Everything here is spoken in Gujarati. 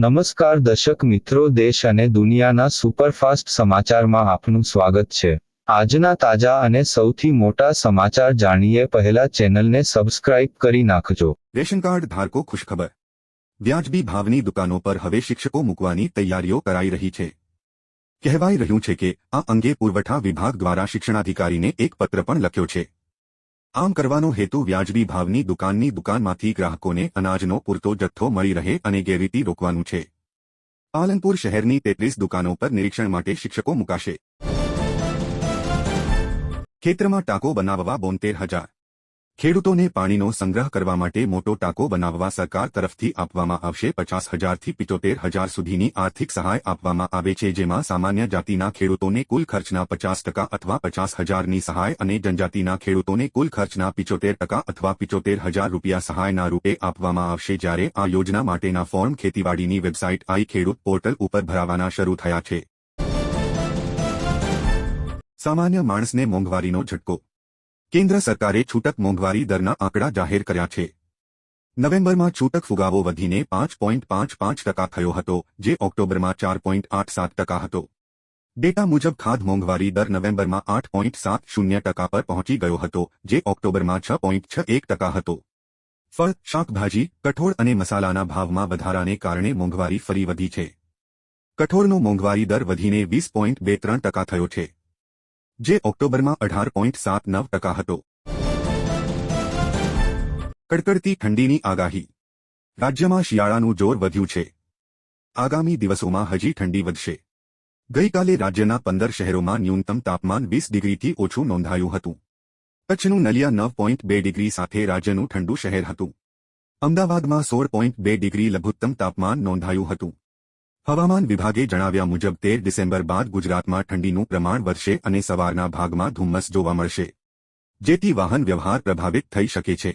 નમસ્કાર દર્શક મિત્રો, દેશ અને દુનિયાના સુપરફાસ્ટ સમાચારમાં આપનું સ્વાગત છે. આજના તાજા અને સૌથી મોટા સમાચાર જાણીએ પહેલા ચેનલને સબસ્ક્રાઇબ કરી નાખજો. રેશન કાર્ડ ધારકો ખુશખબર. વ્યાજબી ભાવની દુકાનો પર હવે શિક્ષકો મૂકવાની તૈયારીઓ કરાઈ રહી છે. કહેવાઈ રહ્યું છે કે આ અંગે પુરવઠા વિભાગ દ્વારા શિક્ષણાધિકારીને એક પત્ર પણ લખ્યો છે. આમ કરવાનો હેતુ વ્યાજબી ભાવની દુકાનની દુકાનમાંથી ગ્રાહકોને અનાજનો પૂરતો જથ્થો મળી રહે અને ગેરરીતિ રોકવાનું છે. પાલનપુર શહેરની તેત્રીસ દુકાનો પર નિરીક્ષણ માટે શિક્ષકો મુકાશે. ખેતરમાં ટાંકો બનાવવા બોતેર હજાર. ખેડૂતોને પાણીનો સંગ્રહ કરવા માટે મોટો ટાંકો બનાવવા સરકાર તરફથી આપવામાં આવશે. પચાસ હજારથી પિચોતેર હજાર સુધીની આર્થિક સહાય આપવામાં આવે છે, જેમાં સામાન્ય જાતિના ખેડૂતોને કુલ ખર્ચના પચાસ ટકા અથવા પચાસ હજારની સહાય અને જનજાતિના ખેડૂતોને કુલ ખર્ચના પિચોતેર ટકા અથવા પિચોતેર હજાર રૂપિયા સહાયના રૂપે આપવામાં આવશે. જ્યારે આ યોજના માટેના ફોર્મ ખેતીવાડીની વેબસાઇટ આઈ ખેડૂત પોર્ટલ ઉપર ભરાવાના શરૂ થયા છે. સામાન્ય માણસને મોંઘવારીનો ઝટકો કેન્દ્ર સરકારે છૂટક મોંઘવારી દરના આંકડા જાહેર કર્યા છે. નવેમ્બરમાં છૂટક ફુગાવો વધીને પાંચ પોઈન્ટ પાંચ પાંચ ટકા થયો હતો, જે ઓક્ટોબરમાં ચાર પોઈન્ટ આઠ સાત ટકા હતો. ડેટા મુજબ ખાદ મોંઘવારી દર નવેમ્બરમાં આઠ પોઈન્ટ સાત શૂન્ય ટકા પર પહોંચી ગયો હતો, જે ઓક્ટોબરમાં છ પોઈન્ટ છ એક ટકા હતો. ફળ, શાકભાજી, કઠોળ અને મસાલાના ભાવમાં વધારાને કારણે મોંઘવારી ફરી વધી છે. કઠોળનો મોંઘવારી દર વધીને વીસ પોઈન્ટ બે ત્રણ ટકા થયો છે. જે ઓક્ટોબરમાં અઢાર પોઈન્ટ સાત નવ ટકા હતો. કડકડતી ઠંડીની આગાહી. રાજ્યમાં શિયાળાનું જોર વધ્યું છે. આગામી દિવસોમાં હજી ઠંડી વધશે. ગઈકાલે રાજ્યના પંદર શહેરોમાં ન્યૂનતમ તાપમાન વીસ ડિગ્રીથી ઓછું નોંધાયું હતું. કચ્છનું નલિયા નવ પોઈન્ટ બે ડિગ્રી સાથે રાજ્યનું ઠંડુ શહેર હતું. અમદાવાદમાં સોળ પોઈન્ટ બે ડિગ્રી લઘુત્તમ તાપમાન નોંધાયું હતું. હવામાન વિભાગે જણાવ્યા મુજબ તેર ડિસેમ્બર બાદ ગુજરાતમાં ઠંડીનું પ્રમાણ વધશે અને સવારના ભાગમાં ધુમ્મસ જોવા મળશે, જેથી વાહન વ્યવહાર પ્રભાવિત થઈ શકે છે.